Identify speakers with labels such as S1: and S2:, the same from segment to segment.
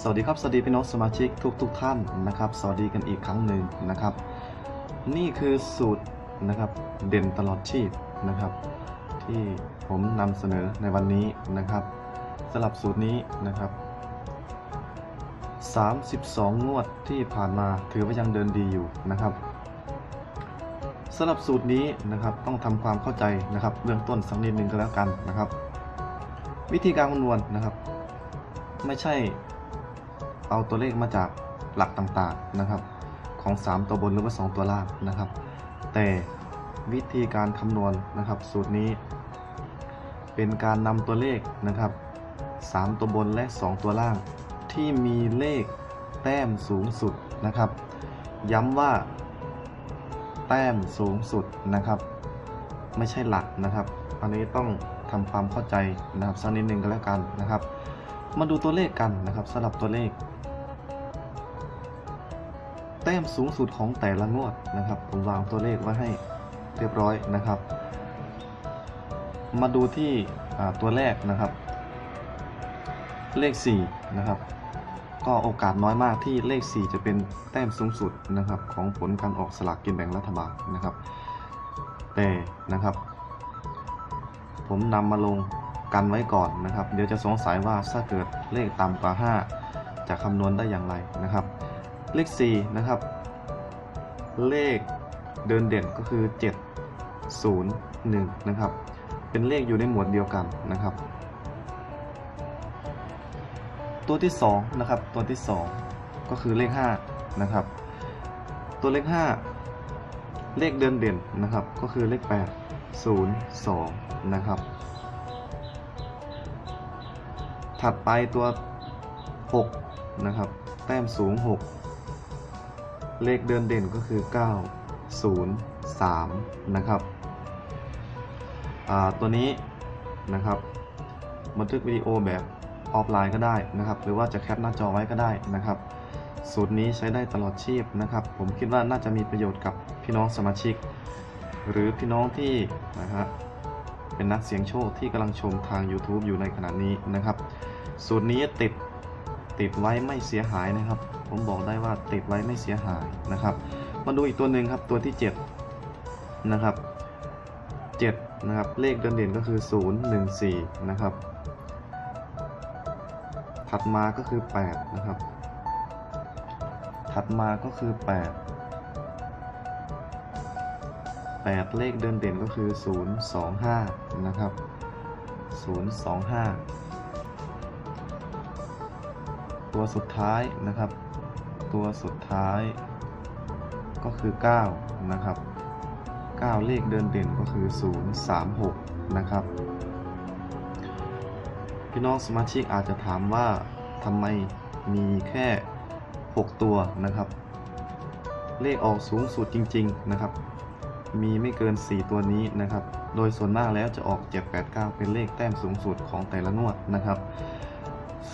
S1: สวัสดีครับ สวัสดีพี่น้องสมาชิกทุกทุกๆท่านนะครับ สวัสดีกันอีกครั้งหนึ่งนะครับ นี่คือสูตรนะครับเด่นตลอดชีพนะครับ ที่ผมนำเสนอในวันนี้นะครับสำหรับสูตรนี้นะครับ 32 งวดที่ผ่านมาถือว่ายังเดินดีอยู่นะครับสำหรับสูตรนี้นะครับต้องทำความเข้าใจนะครับ เบื้องต้นสักนิดหนึ่งก็แล้วกันนะครับ วิธีการคำนวณนะครับ ไม่ใช่เอาตัวเลขมาจากหลักต่างๆนะครับ ของ 3 ตัวบนหรือว่า 2 ตัวล่างนะครับ แต่วิธีการคำนวณนะครับ สูตรนี้ เป็นการนำตัวเลขนะครับ 3 ตัวบนและ 2 ตัวล่าง ที่มีเลขแต้มสูงสุดนะครับ ย้ำว่า แต้มสูงสุดนะครับ ไม่ใช่หลักนะครับ อันนี้ต้อง ทำความเข้าใจนะครับสักนิดนึงกันแล้วกันนะครับ มาดูตัวเลขกันนะครับสำหรับตัวเลข แต้มสูงสุดของแต่ละงวดนะครับ ผมวางตัวเลขไว้ให้เรียบร้อยนะครับ มาดูที่ตัวแรกนะครับ เลข 4 นะครับ ก็โอกาสน้อยมากที่เลข 4 จะเป็นแต้มสูงสุดนะครับของผลการออกสลากกินแบ่งรัฐบาลนะครับ แต่นะครับ ผมนำมาลงกันไว้ก่อนนะครับ เดี๋ยวจะสงสัยว่าถ้าเกิดเลขต่ำกว่า 5 จะคำนวณได้อย่างไรนะครับ เลข4นะครับ เลขเดินเด่นก็คือ 7 0 1 นะครับ เป็นเลขอยู่ในหมวดเดียวกันนะครับ ตัวที่2นะครับตัวที่ 2 ก็คือเลข5นะครับ ตัวเลข 5 เลขเดินเด่นนะครับ ก็คือเลข 8 0 2 นะครับ ถัดไปตัว 6 นะครับ แต้มสูง 6 เลขเดินเด่นก็คือ 9 0 3 นะครับตัวนี้นะครับบันทึกวิดีโอแบบออฟไลน์ก็ได้นะครับ หรือว่าจะแคปหน้าจอไว้ก็ได้นะครับ สูตรนี้ใช้ได้ตลอดชีพนะครับ ผมคิดว่าน่าจะมีประโยชน์กับพี่น้องสมาชิก หรือพี่น้องที่นะฮะเป็นนักเสี่ยงโชคที่กำลังชมทาง YouTube อยู่ในขณะนี้นะครับ สูตรนี้ติดติดไว้ไม่เสียหายนะครับ ผมบอกได้ว่าติดไว้ไม่เสียหายนะครับ มาดูอีกตัวหนึ่งครับตัวที่ 7 นะครับ 7 นะครับ เลขเดินเด่นก็คือ 0 1 4 นะครับ ถัดมาก็คือ 8 นะครับ ถัดมาก็คือ 8 8 เลขเดินเด่นก็คือ 0 2 5 นะครับ 0 2 5 ตัวสุดท้ายนะครับ ตัวสุดท้ายก็คือ 9 นะครับ 9 เลขเดินเด่นก็คือ 0 3 6 นะครับ พี่น้องสมาชิกอาจจะถามว่าทำไมมีแค่ 6 ตัวนะครับ เลขออกสูงสุดจริง ๆ นะครับ มีไม่เกิน 4 ตัวนี้นะครับ โดยส่วนมากแล้วจะออก 789 เป็นเลขแต้มสูงสุดของแต่ละงวดนะครับ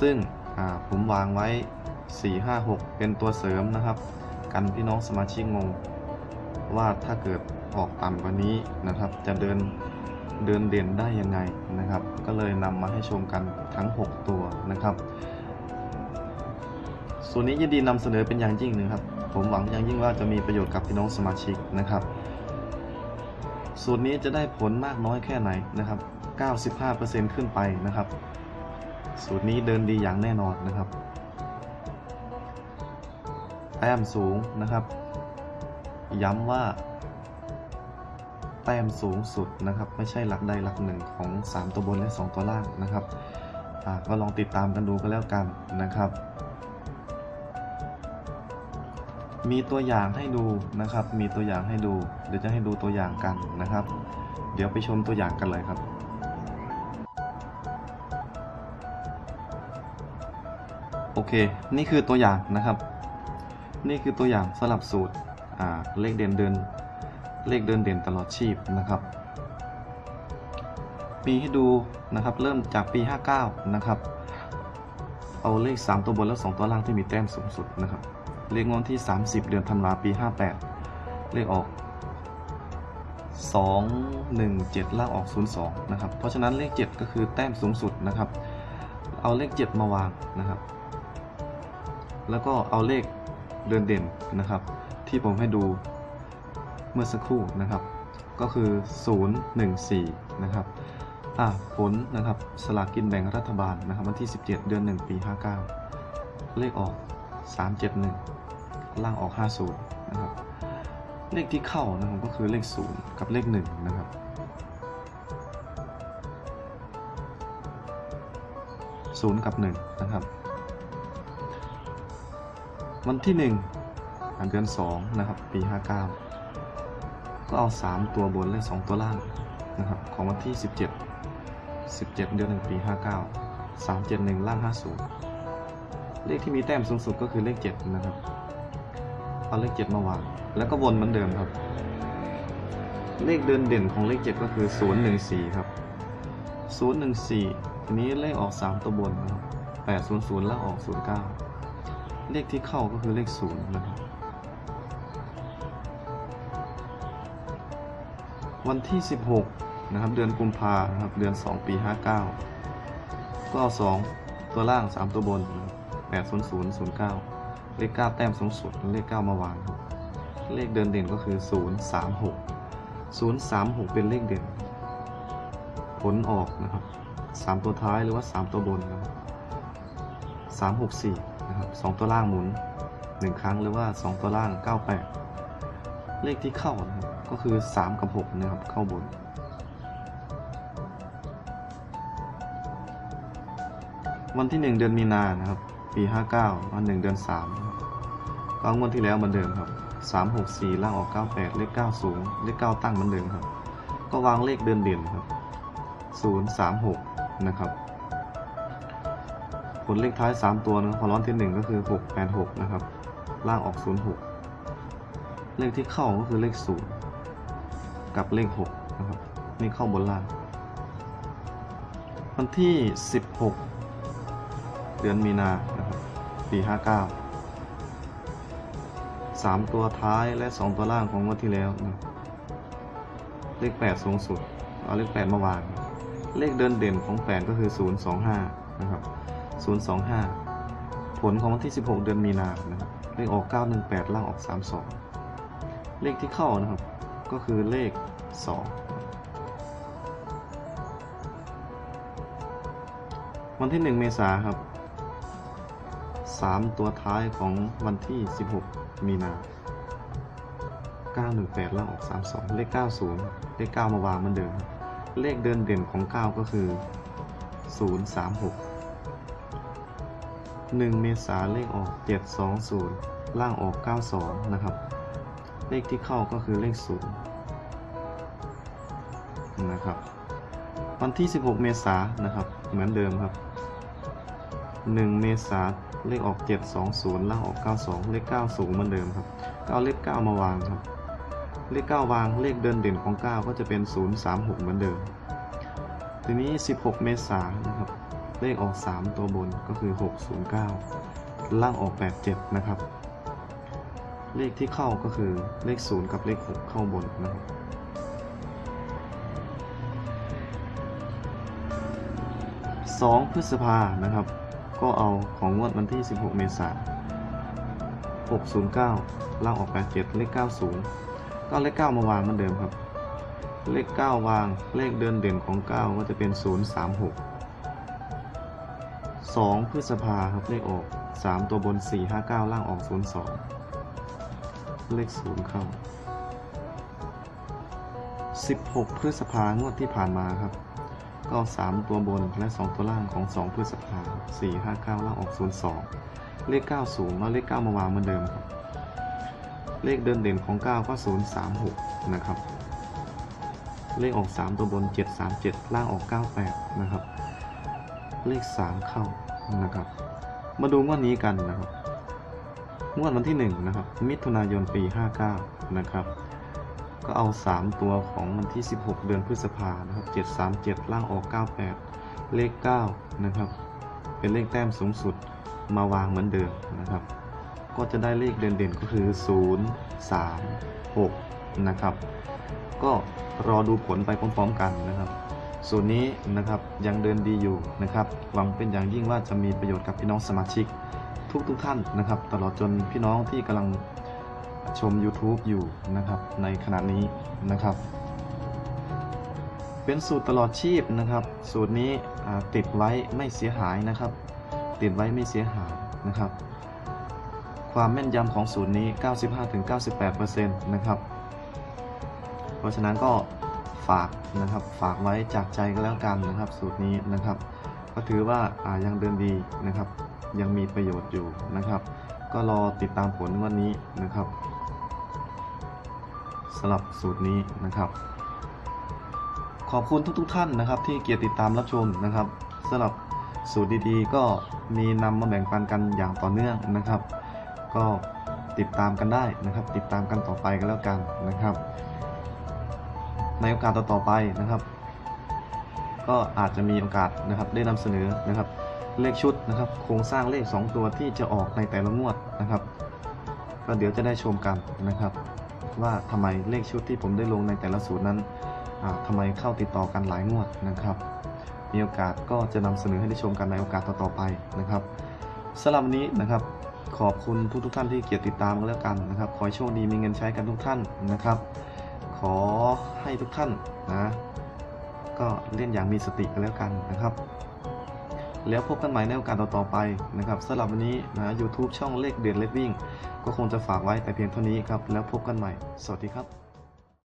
S1: ซึ่งผมวางไว้ 4 5 6 เป็นตัวเสริมนะครับ กันพี่น้องสมาชิกงง ว่าถ้าเกิดออกต่ำกว่านี้นะครับ จะเดินเดินเด่นได้ยังไงนะครับ ก็เลยนำมาให้ชมกันทั้ง 6 ตัวนะครับส่วนนี้ยินดีนำเสนอเป็นอย่างยิ่งนะครับ ผมหวังอย่างยิ่งว่าจะมีประโยชน์กับพี่น้องสมาชิกนะครับ สูตรนี้จะได้ผลมากน้อยแค่ไหนนะครับ 95%ขึ้นไปนะครับ สูตรนี้เดินดีอย่างแน่นอนนะครับแต้มสูงนะครับ ย้ำว่า แต้มสูงสุดนะครับ ไม่ใช่หลักใดหลักหนึ่งของ 3 ตัวบนและ 2 ตัวล่างนะครับก็ลองติดตามกันดูก็แล้วกันนะครับ มีตัวอย่างให้ดูนะครับ มีตัวอย่างให้ดู เดี๋ยวจะให้ดูตัวอย่างกันนะครับ เดี๋ยวไปชมตัวอย่างกันเลยครับ โอเค นี่คือตัวอย่างนะครับ นี่คือตัวอย่างสลับสูตรเลขเด่นเดิน เลขเดินเด่นตลอดชีพนะครับมีให้ดูนะครับ เริ่มจากปี 59 นะครับ เอาเลข 3 ตัวบนและ 2 ตัวล่างที่มีแต้มสูงสุดนะครับ เลขงวดที่ 30 เดือนธันวาปี 58 เลขออก 2 1 7 ล่างออก 02 นะครับ เพราะฉะนั้นเลข 7 ก็คือแต้มสูงสุดนะครับ เอาเลขเจ็ดมาวางนะครับ แล้วก็เอาเลขเดินเด่นนะครับ ที่ผมให้ดูเมื่อสักครู่นะครับ ก็คือ 014 นะครับอะผลนะครับสลากกินแบ่งรัฐบาลนะครับวันที่ 17 เดือน 1 ปี 59 เลขออก 371 ล่างออก 50 นะครับ เลขที่เข้านะครับก็คือเลข 0 กับเลข 1 นะครับ 0 กับ 1 นะครับ วันที่1อะเดือน2นะครับ ปี 59 ก็เอา 3 ตัวบนและ 2 ตัวล่างนะครับ ของวันที่ 17 17 เดือน 1 ปี 59 371 ล่าง 50 เลขที่มีแต้มสูงสุดก็คือเลข 7 นะครับ เอาเลข 7 มาวาง แล้วก็วนเหมือนเดิมครับ เลขเดินเด่นของเลข 7 ก็คือ 014 ครับ 014 ทีนี้เลขออก 3 ตัวบนนะครับ 800 แล้วออก 09 เลขที่เข้าก็คือเลข 0 นะครับ วันที่ 16 นะครับ เดือนกุมภานะครับ เดือน 2 ปี 59 ก็เอา2ตัวล่าง 3 ตัวบนนะครับ 800 09 เลข 9 แต้มสูงสุดเลข 9 มาวางครับ เลขเดินเด่นก็คือ 036 036 เป็นเลขเด่น ผลออกนะครับ 3 ตัวท้ายหรือว่า 3 ตัวบนนะครับ364นะครับ2ตัวล่างหมุน 1 ครั้งหรือว่า 2 ตัวล่าง 98 เลขที่เข้านะครับก็คือ 3 กับ 6 นะครับ เข้าบนวันที่ 1 เดือนมีนานะครับ ปี 59วัน1เดือน3ก็งวดที่แล้วเหมือนเดิมครับ 3 6 4 ล่างออก 98 เลข9สูง เลข 9 ตั้งเหมือนเดิมครับ ก็วางเลขเดินเด่นครับ 0 3 6 นะครับ ผลเลขท้าย 3 ตัวนะพอร้อนที่ 1 ก็คือ 6 8 6 นะครับ ล่างออก 0 6 เลขที่เข้าก็คือเลข 0 กับเลข 6 นะครับ นี่เข้าบนล่าง วันที่ 16 เดือนมีนา ปี 59 3 ตัวท้ายและ 2 ตัวล่างของงวดที่แล้วนะเลข 8 สูงสุด เอาเลข 8 มาวาง เลขเดินเด่นของ 8 ก็คือ 025 นะครับ 025 ผลของวันที่ 16 เดือนมีนานะครับเลขออก 918 ล่างออก 32 เลขที่เข้านะครับ ก็คือเลข 2 วันที่ 1 เมษาครับ 3 ตัวท้ายของวันที่ 16 มีนา 918ล่างออก 32 เลข 90 เลข 9 มาวางเหมือนเดิม เลขเดินเด่นของ 9 ก็คือ 036 1 เมษาเลขออก 720 ล่างออก 92 นะครับ เลขที่เข้าก็คือเลข 0 นะครับ วันที่ 16 เมษานนะครับ เหมือนเดิมครับ 1 เมษา เลขออก 720ล่างออก 92 เลข 9 สูงเหมือนเดิมครับก็เอาเลข 9 มาวางครับ เลข 9 วางเลขเดินเด่นของ 9 ก็จะเป็น 036 เหมือนเดิม ทีนี้ 16 เมษายนนะครับ เลขออก 3 ตัวบนก็คือ 609 ล่างออก 87 นะครับ เลขที่เข้าก็คือเลข 0 กับเลข 6 เข้าบนนะครับ2พฤษภานะครับ ก็เอาของงวดวันที่ 16 เมษายน609ล่างออก87เลข 90 ก็เลข 9 มาวางเหมือนเดิมครับ เลข 9 วางเลขเดินเด่นของ 9 ก็จะเป็น 036 2 พฤษภาครับเลขออก 3 ตัวบน 4 5 9 ล่างออก 02 เลข 0 เข้า 16 พฤษภางวดที่ผ่านมาครับ ก็เอา3ตัวบนและ 2 ตัวล่างของ 2 พฤษภา4 5 9ล่างออก 02 เลข 9 สูงแล้วเลข 9 มาวางเหมือนเดิมครับ เลขเดินเด่นของ 9 ก็ 036 นะครับ เลขออก 3 ตัวบน 737 ล่างออก 98 นะครับ เลข 3 เข้านะครับ มาดูงวดนี้กันนะครับ งวดวันที่ 1 นะครับ มิถุนายนปี 59 นะครับ ก็เอา 3 ตัวของวันที่ 16 เดือนพฤษภานะครับ 737 ล่างออก 98 เลข 9 นะครับ เป็นเลขแต้มสูงสุดมาวางเหมือนเดิมนะครับ ก็จะได้เลขเด่นๆก็คือ 0 3 6 นะครับ ก็รอดูผลไปพร้อมๆกันนะครับสูตรนี้นะครับยังเดินดีอยู่นะครับ หวังเป็นอย่างยิ่งว่าจะมีประโยชน์กับพี่น้องสมาชิก ทุกทุกๆท่านนะครับ ตลอดจนพี่น้องที่กำลัง ชม YouTube อยู่นะครับในขณะนี้นะครับ เป็นสูตรตลอดชีพนะครับ สูตรนี้ติดไว้ไม่เสียหายนะครับ ติดไว้ไม่เสียหายนะครับ ความแม่นยำของสูตรนี้ 95-98%นะครับ เพราะฉะนั้นก็ฝากนะครับฝากไว้จากใจก็แล้วกันนะครับ สูตรนี้นะครับ ก็ถือว่าายังเดินดีนะครับ ยังมีประโยชน์อยู่นะครับ ก็รอติดตามผลวันนี้นะครับำหรับสูตรนี้นะครับ ขอบคุณทุกๆทท่านนะครับ ที่เกียรติดตามรับชมนะครับสำหรับสูตรดีๆ ก็มีนำมาแบ่งปันกันอย่างต่อเนื่องนะครับ ก็ติดตามกันได้นะครับ ติดตามกันต่อไปก็แล้วกันนะครับ ในโอกาสต่อๆไปนะครับ ก็อาจจะมีโอกาสนะครับได้นำเสนอนะครับ เลขชุดนะครับ โครงสร้างเลข 2 ตัวที่จะออกในแต่ละงวดนะครับ ก็เดี๋ยวจะได้ชมกันนะครับ ว่าทำไมเลขชุดที่ผมได้ลงในแต่ละสูตรนั้นอ่าทำไมเข้าติดต่อกันหลายงวดนะครับ มีโอกาสก็จะนำเสนอให้ได้ชมกันในโอกาสต่อๆไปนะครับสำหรับวันนี้นะครับ ขอบคุณทุกทุกๆท่านที่เกียรติติดตามกันแล้วกันนะครับ ขอให้โชคดีมีเงินใช้กันทุกท่านนะครับ ขอให้ทุกท่านนะ ก็เล่นอย่างมีสติกันแล้วกันนะครับ แล้วพบกันใหม่ในโอกาสต่อๆไปนะครับสำหรับวันนี้นะ YouTube ช่องเลขเด่นเลขวิ่ง ก็คงจะฝากไว้แต่เพียงเท่านี้ครับ แล้วพบกันใหม่ สวัสดีครับ